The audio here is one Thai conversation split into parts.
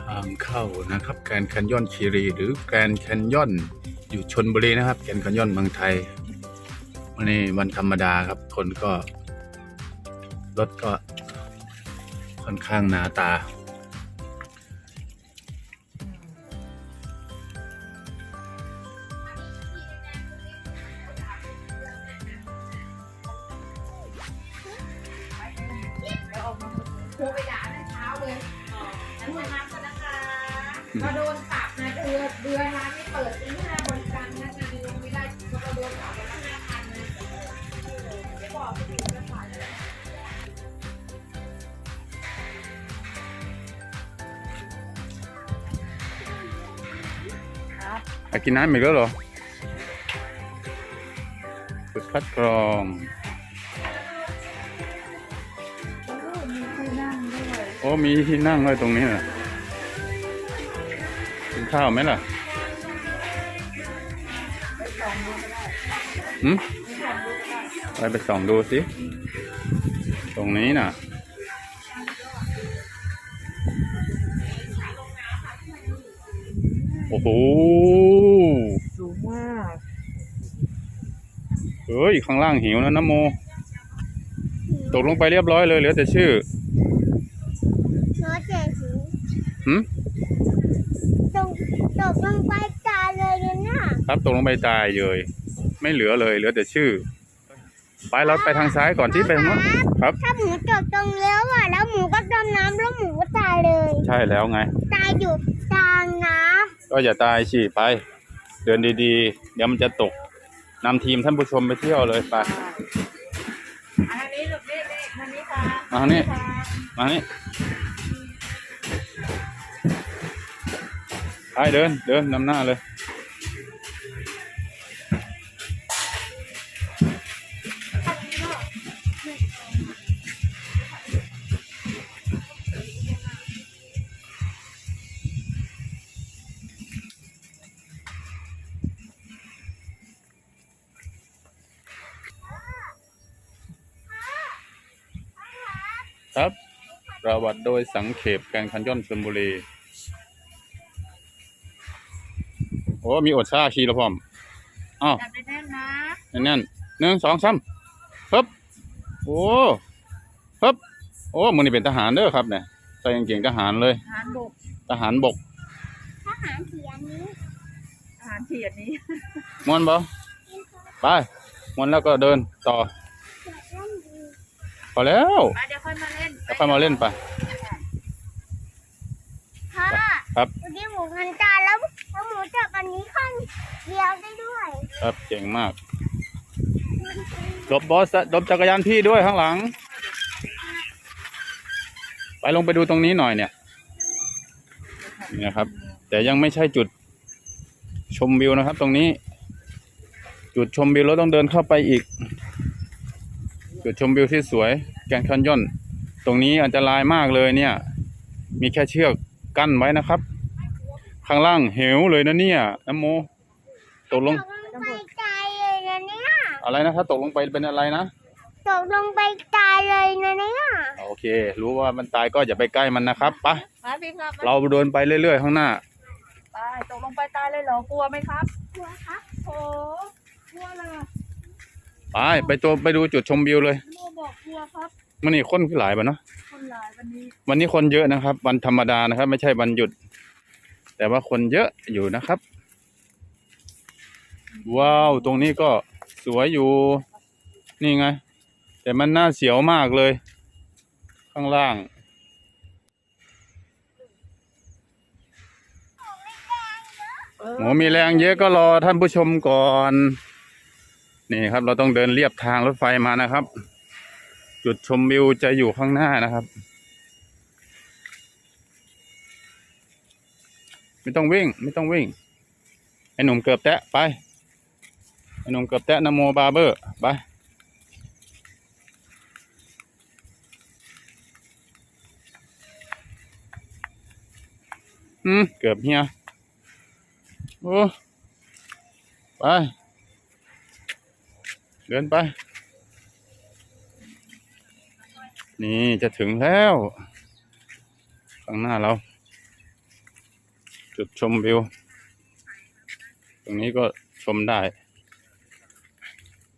ทางเข้านะครับแกนแคนยอนคีรีหรือแกนแคนยอนอยู่ชนบุรีนะครับแกนแคนยอนเมืองไทยวันนี้วันธรรมดาครับคนก็รถก็ค่อนข้างหนาตา ฉันจะมาก่อนนะคะก็โดนปรับนะเดือนเดือนร้านไม่เปิดตีห้าบริการพนักงานยังไม่ได้ก็โดนปรับไปละห้าพันนะไม่บอกไม่ถูกจะฝ่ายเลยอากินน้ำอีกแล้วเหรอจุดคัดกรอง โอ้มีที่นั่งไว้ตรงนี้น่ะกินข้าวไหมล่ะหืมไปไปส่องดูสิ ตรงนี้น่ะ โอ้โห สูงมาก เฮ้ย ข้างล่างหิวนะน้ำโม ตกลงไปเรียบร้อยเลยเหลือแต่ชื่อ รถเจ๋งสิ หืมตกตกลงไปตายเลยเนี่ยนะครับตกลงไปตายเลย ไม่เหลือเลยเหลือแต่ชื่อ ไปเราไปทางซ้ายก่อนที่ไปทางโน้นครับ ถ้าหมูตกตรงแล้วอะแล้วหมูก็จมน้ำแล้วหมูก็ตายเลย ใช่แล้วไง ตายอยู่กลางน้ก็อย่าตายสิไป เดินดีๆ เดี๋ยวมันจะตกนำทีมท่านผู้ชมไปเที่ยวเลยไปอันนี้ลูกนี่นี่อันนี้ค่ะมาทางนี้ค่ะมานี่ ไปเดินเดินนำหน้าเลย ครับประวัติโดยสังเขปแกงคันย่อนชลบุรี โอ้มีอดชาชีละพร้อมอ้าวจับได้แน่นนะแน่นๆหนึ่งสองสามปึ๊บโอ้ปึ๊บโอ้มึงนี่เป็นทหารเด้อครับเนี่ยใส่กางเกงทหารเลย ทหารบกทหารบกำทหารเสียนี้ทหารเฉียดนี้มวนบ่ไปมวนแล้วก็เดินต่อเสียนั่นดีพอแล้วไปเดี๋ยวค่อยมาเล่นแล้วค่อยมาเล่นไปพ่อครับ เมื่อกี้หมูพันตายแล้ว แล้วหมูจับอันนี้ข้างเดียวได้ด้วยครับเก่งมากหลบบอสหลบจักรยานพี่ด้วยข้างหลัง ไปลงไปดูตรงนี้หน่อยเนี่ยนี่นะครับ แต่ยังไม่ใช่จุดชมวิวนะครับ ตรงนี้ จุดชมวิวเราต้องเดินเข้าไปอีก จุดชมวิวที่สวย แกนแคันยอนตรงนี้อันตรายมากเลยเนี่ย มีแค่เชือกกั้นไว้นะครับ ข้างล่างเหวเลยนะเนี่ยน้ำโม ตกลง ตกลงไปตายเลยนะเนี่ย อะไรนะครับตกลงไปเป็นอะไรนะ ตกลงไปตายเลยนะเนี่ยโอเค รู้ว่ามันตายก็อย่าไปใกล้มันนะครับไปะมาพี่ครับเราเดินไปเรื่อยๆข้างหน้าไปตกลงไปตายเลยเหรอกลัวไหมครับกลัวครับโอ้กลัวเลยไปไปตัวไปดูจุดชมวิวเลยโมบอกกลัวครับ มันนี่คนคือหลายปะเนาะคนหลายวันนี้วันนี้คนเยอะนะครับ วันธรรมดานะครับ ไม่ใช่วันหยุด แต่ว่าคนเยอะอยู่นะครับ ว้าว ตรงนี้ก็สวยอยู่ นี่ไง แต่มันน่าเสียวมากเลย ข้างล่างโอ้มีแรงเยอะก็รอท่านผู้ชมก่อน นี่ครับ เราต้องเดินเรียบทางรถไฟมานะครับ จุดชมวิวจะอยู่ข้างหน้านะครับ ไม่ต้องวิ่ง ไม่ต้องวิ่ง ไอ้หนุ่มเกือบแตะไป ไอ้หนุ่มเกือบแตะนโมบาเบอร์ไป อืม เกือบเฮียโอ้ไป เดินไป นี่จะถึงแล้ว ข้างหน้าเรา จุดชมวิว ตรงนี้ก็ชมได้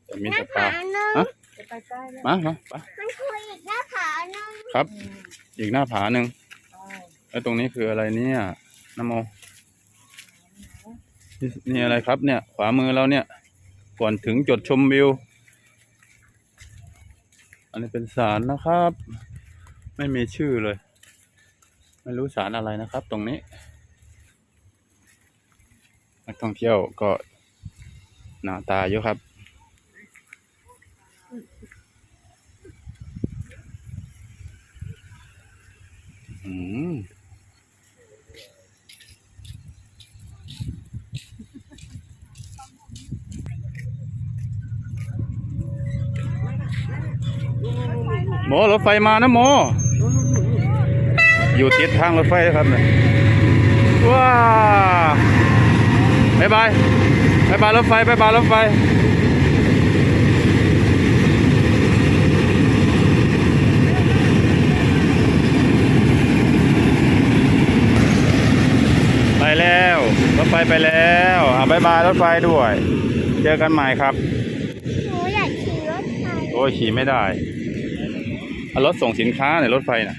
แต่มีหน้าแต่ปลาผาหนึ่งฮะจะไปใกล้แล้วมามาไปมันคืออีกหน้าผาหนึ่งครับอืมอีกหน้าผาหนึ่งใช่แล้วตรงนี้คืออะไรเนี่ยนโมนี่นี่อะไรครับเนี่ย ขวามือเราเนี่ย ก่อนถึงจุดชมวิว อันนี้เป็นศาลนะครับ ไม่มีชื่อเลย ไม่รู้ศาลอะไรนะครับ ตรงนี้ นักท่องเที่ยวก็หนาตาเยอะครับ อืมโมรถไฟมานะโม อยู่ติดทางรถไฟครับเนี่ยว้า บายบายบายบายรถไฟบายบายรถไฟไปแล้วรถไฟไปแล้วอะบายบายรถไฟด้วย เจอกันใหม่ครับหนูอยากขี่รถไฟโอ้ยขี่ไม่ได้เอารถส่งสินค้าเนี่ยรถไฟน่ะ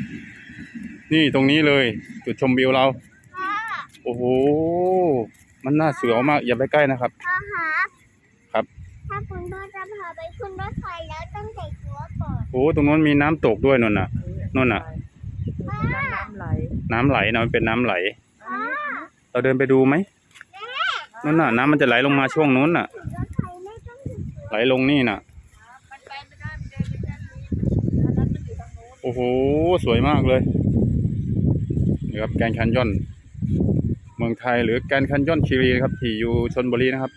นี่ตรงนี้เลย จุดชมวิวเรา พ่อ โอ้โห มันน่าเสือมากอย่าไปใกล้นะครับ พ่อครับครับ ถ้าคุณพ่อจะพาไปขึ้นรถไฟแล้วต้องใส่ตัวก่อนโอ้ตรงนู้นมีน้ำตกด้วยนู่นน่ะ นู่นน่ะ พ่อน้ำไหลน้ำไหลนะมันเป็นน้ำไหล พ่อเราเดินไปดูไหมนู่นน่ะ น้ำมันจะไหลลงมาช่วงนู้นน่ะขี่รถไฟไม่ต้องถึงไหลลงนี่น่ะ มันไปไม่ได้มันเดินไปด้านนี้อันนั้นมันอยู่ทางโน้นโอ้โห สวยมากเลยนี่ครับแกรนด์แคนยอนเมืองไทย หรือแกนด์แคนยอนคีรีนะครับ ที่อยู่ชนบุรีนะครับ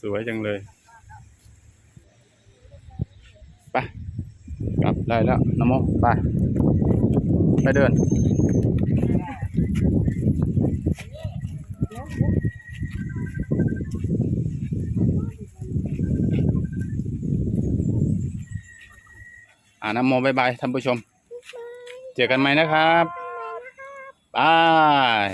สวยจังเลยไปกลับได้แล้วนโมไปไปเดิน อ่านโมบายบายท่านผู้ชม เจอกันใหม่นะครับบาย